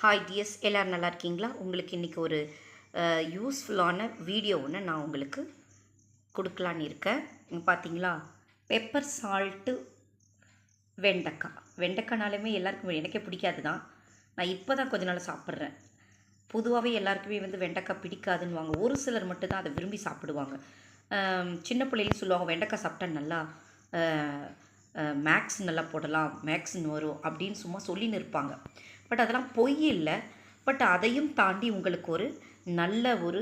Hi DS எல்லோரும் நல்லா இருக்கீங்களா? உங்களுக்கு இன்றைக்கி ஒரு யூஸ்ஃபுல்லான வீடியோ ஒன்று நான் உங்களுக்கு கொடுக்கலான்னு இருக்கேன். பார்த்தீங்களா பெப்பர் சால்ட்டு வெண்டைக்காய். வெண்டைக்காய்னாலுமே எல்லாருக்குமே எனக்கே பிடிக்காது தான் நான் இப்போ தான் கொஞ்ச நாள் சாப்பிட்றேன். பொதுவாகவே எல்லாருக்குமே வந்து வெண்டைக்காய் பிடிக்காதுன்னு வாங்க ஒரு சிலர் மட்டும்தான் அதை விரும்பி சாப்பிடுவாங்க. சின்ன பிள்ளைகளும் சொல்லுவாங்க வெண்டைக்காய் சாப்பிட்டா நல்லா மேக்ஸ் நல்லா போடலாம் மேக்ஸ்ன்னு வரும் அப்படின்னு சும்மா சொல்லின்னு இருப்பாங்க. பட் அதெல்லாம் பொய் இல்லை. பட் அதையும் தாண்டி உங்களுக்கு ஒரு நல்ல ஒரு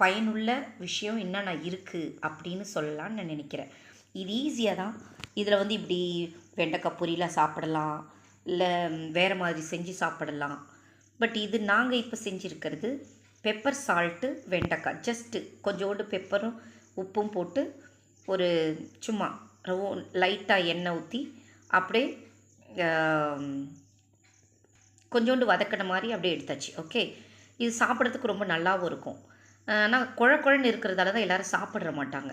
பயனுள்ள விஷயம் என்னென்ன இருக்குது அப்படின்னு சொல்லலாம்னு நான் நினைக்கிறேன். இது ஈஸியாக தான். இதில் வந்து இப்படி வெண்டைக்காய் பொரியலாக சாப்பிடலாம். இல்லை வேறு மாதிரி செஞ்சு சாப்பிடலாம். பட் இது நாங்கள் இப்போ செஞ்சுருக்கிறது பெப்பர் சால்ட்டு வெண்டைக்காய். ஜஸ்ட்டு கொஞ்சோண்டு பெப்பரும் உப்பும் போட்டு ஒரு சும்மா லைட்டாக எண்ணெய் ஊற்றி அப்படியே கொஞ்சோண்டு வதக்கின மாதிரி அப்படியே எடுத்தாச்சு. ஓகே இது சாப்பிட்றதுக்கு ரொம்ப நல்லாவும் இருக்கும். ஆனால் குழ குழன்னு இருக்கிறதால தான் எல்லோரும் சாப்பிட்ற மாட்டாங்க.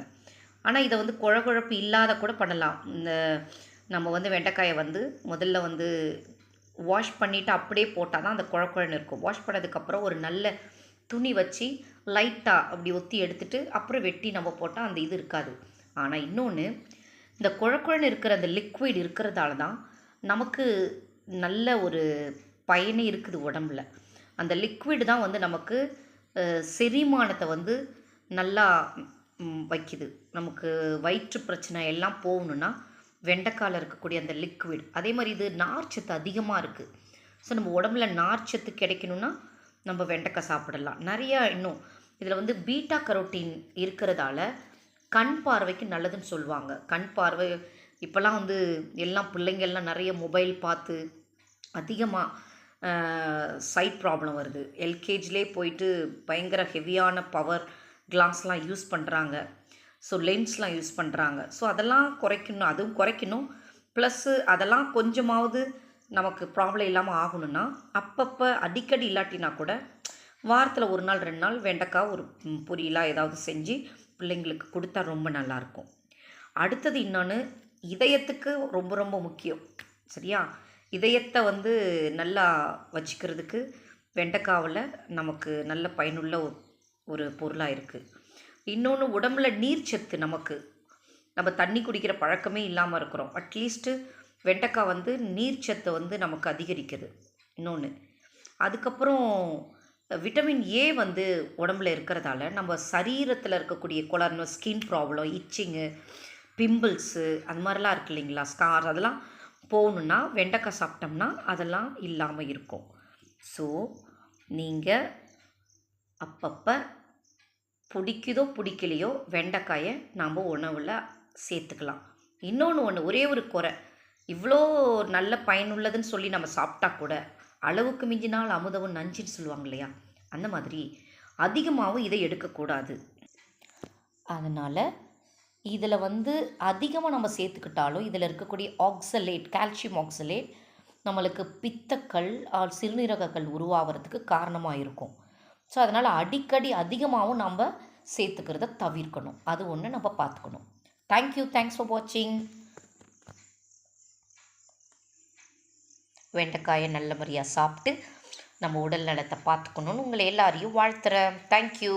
ஆனால் இதை வந்து குழ குழப்பு இல்லாத கூட பண்ணலாம். இந்த நம்ம வந்து வெண்டைக்காயை வந்து முதல்ல வந்து வாஷ் பண்ணிவிட்டு அப்படியே போட்டால் தான் அந்த குழ குழன்னு இருக்கும். வாஷ் பண்ணதுக்கப்புறம் ஒரு நல்ல துணி வச்சு லைட்டாக அப்படி ஒத்தி எடுத்துட்டு அப்புறம் வெட்டி நம்ம போட்டால் அந்த இது இருக்காது. ஆனால் இன்னொன்று இந்த குழ குழன்னு இருக்கிற அந்த லிக்விட் இருக்கிறதால தான் நமக்கு நல்ல ஒரு பயனே இருக்குது உடம்புல. அந்த லிக்விட் தான் வந்து நமக்கு செரிமானத்தை வந்து நல்லா வைக்குது. நமக்கு வயிற்று பிரச்சனை எல்லாம் போகணுன்னா வெண்டைக்காயில் இருக்கக்கூடிய அந்த லிக்விட் அதே மாதிரி இது நார்ச்சத்து அதிகமாக இருக்குது ஸோ நம்ம உடம்புல நார்ச்சத்து கிடைக்கணும்னா நம்ம வெண்டைக்காய் சாப்பிடலாம். நிறையா இன்னும் இதில் வந்து பீட்டா கரோட்டின் இருக்கிறதால கண் பார்வைக்கு நல்லதுன்னு சொல்லுவாங்க. கண் பார்வை இப்போல்லாம் வந்து எல்லாம் பிள்ளைங்கள்லாம் நிறைய மொபைல் பார்த்து அதிகமாக சைட் ப்ராப்ளம் வருது. எல்கேஜிலே போயிட்டு பயங்கர ஹெவியான பவர் கிளாஸ்லாம் யூஸ் பண்ணுறாங்க ஸோ லென்ஸ்லாம் யூஸ் பண்ணுறாங்க ஸோ அதெல்லாம் குறைக்கணும் அதுவும் குறைக்கணும். ப்ளஸ்ஸு அதெல்லாம் கொஞ்சமாவது நமக்கு ப்ராப்ளம் இல்லாமல் ஆகணும்னா அப்பப்போ அடிக்கடி இல்லாட்டினா கூட வாரத்தில் ஒரு நாள் ரெண்டு நாள் வெண்டைக்காய் ஒரு பொரியலாக ஏதாவது செஞ்சு பிள்ளைங்களுக்கு கொடுத்தா ரொம்ப நல்லாயிருக்கும். அடுத்தது இன்னொன்று இதயத்துக்கு ரொம்ப ரொம்ப முக்கியம். சரியா? இதயத்தை வந்து நல்லா வச்சுக்கிறதுக்கு வெண்டைக்காவில் நமக்கு நல்ல பயனுள்ள ஒரு- ஒரு பொருளாக இருக்குது இன்னொன்று உடம்புல நீர்ச்சத்து நமக்கு. நம்ம தண்ணி குடிக்கிற பழக்கமே இல்லாமல் இருக்கிறோம். அட்லீஸ்ட்டு வெண்டைக்காய் வந்து நீர்ச்சத்தை வந்து நமக்கு அதிகரிக்குது. இன்னொன்று அதுக்கப்புறம் விட்டமின் ஏ வந்து உடம்புல இருக்கிறதால நம்ம சரீரத்தில் இருக்கக்கூடிய குளர்னு ஸ்கின் ப்ராப்ளம் இச்சிங்கு பிம்பிள்ஸு அது மாதிரிலாம் இருக்கு இல்லைங்களா? ஸ்கார் அதெல்லாம் போகணுன்னா வெண்டைக்காய் சாப்பிட்டோம்னா அதெல்லாம் இல்லாமல் இருக்கும். ஸோ நீங்கள் அப்பப்போ பிடிக்குதோ பிடிக்கலையோ வெண்டைக்காயை நாம் உணவில் சேர்த்துக்கலாம். இன்னொன்று ஒன்று ஒரே ஒரு குறை. இவ்வளோ நல்ல பயனுள்ளதுன்னு சொல்லி நம்ம சாப்பிட்டா கூட அளவுக்கு மிஞ்சினால் அமுதவும் நஞ்சுன்னு சொல்லுவாங்க இல்லையா? அந்த மாதிரி அதிகமாகவும் இதை எடுக்கக்கூடாது. அதனால் இதில் வந்து அதிகமாக நம்ம சேர்த்துக்கிட்டாலும் இதில் இருக்கக்கூடிய ஆக்சலேட் கால்சியம் ஆக்சலேட் நம்மளுக்கு பித்தக்கல் சிறுநீரகங்கள் உருவாகிறதுக்கு காரணமாக இருக்கும். ஸோ அதனால் அடிக்கடி அதிகமாகவும் நம்ம சேர்த்துக்கிறத தவிர்க்கணும். அது ஒன்று நம்ம பார்த்துக்கணும். தேங்க்யூ தேங்க்ஸ் ஃபார் வாட்சிங் வெண்டைக்காயை நல்ல முறையாக சாப்பிட்டு நம்ம உடல் நலத்தை பார்த்துக்கணுன்னு உங்களை எல்லாரையும் வாழ்த்துறேன். தேங்க்யூ